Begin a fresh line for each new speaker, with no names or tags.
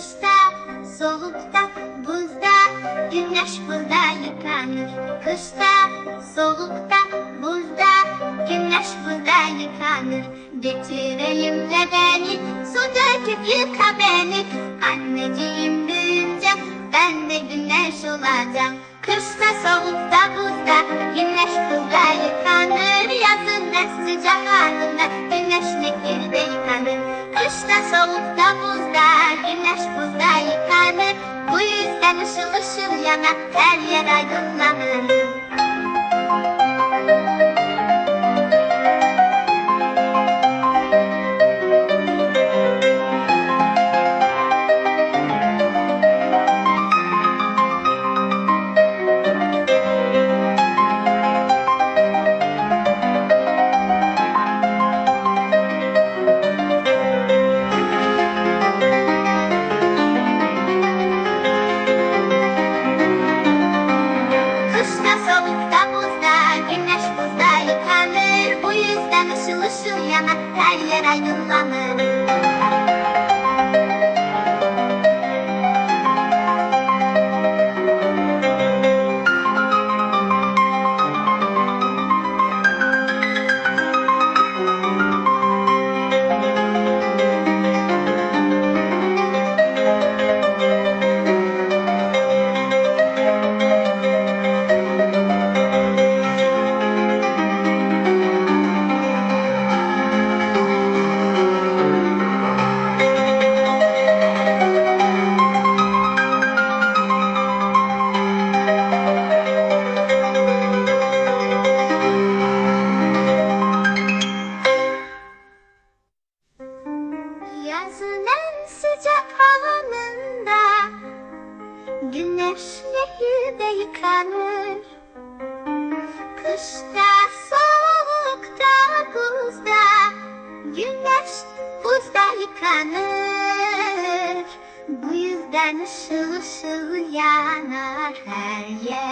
Kışta, soğukta, buzda, güneş burada yıkanır. Kışta, soğukta, buzda, güneş burada yıkanır. Getireyim de beni, su döküp yıka beni. Anneciğim büyüyünce ben de güneş olacağım. Kışta, soğukta, buzda, güneş burada yıkanır. Yazın en sıcak anında güneş nehirde yıkanır. Kışta, soğukta, Bu yüzden ışıl ışıl yanar, her yer aydınlanır. Her yer aydınlanır. Yazın en sıcak havanında Güneş nehirde yıkanır. Kışta soğukta buzda Güneş buzda yıkanır. Bu yüzden ışıl ışıl yanar Her yer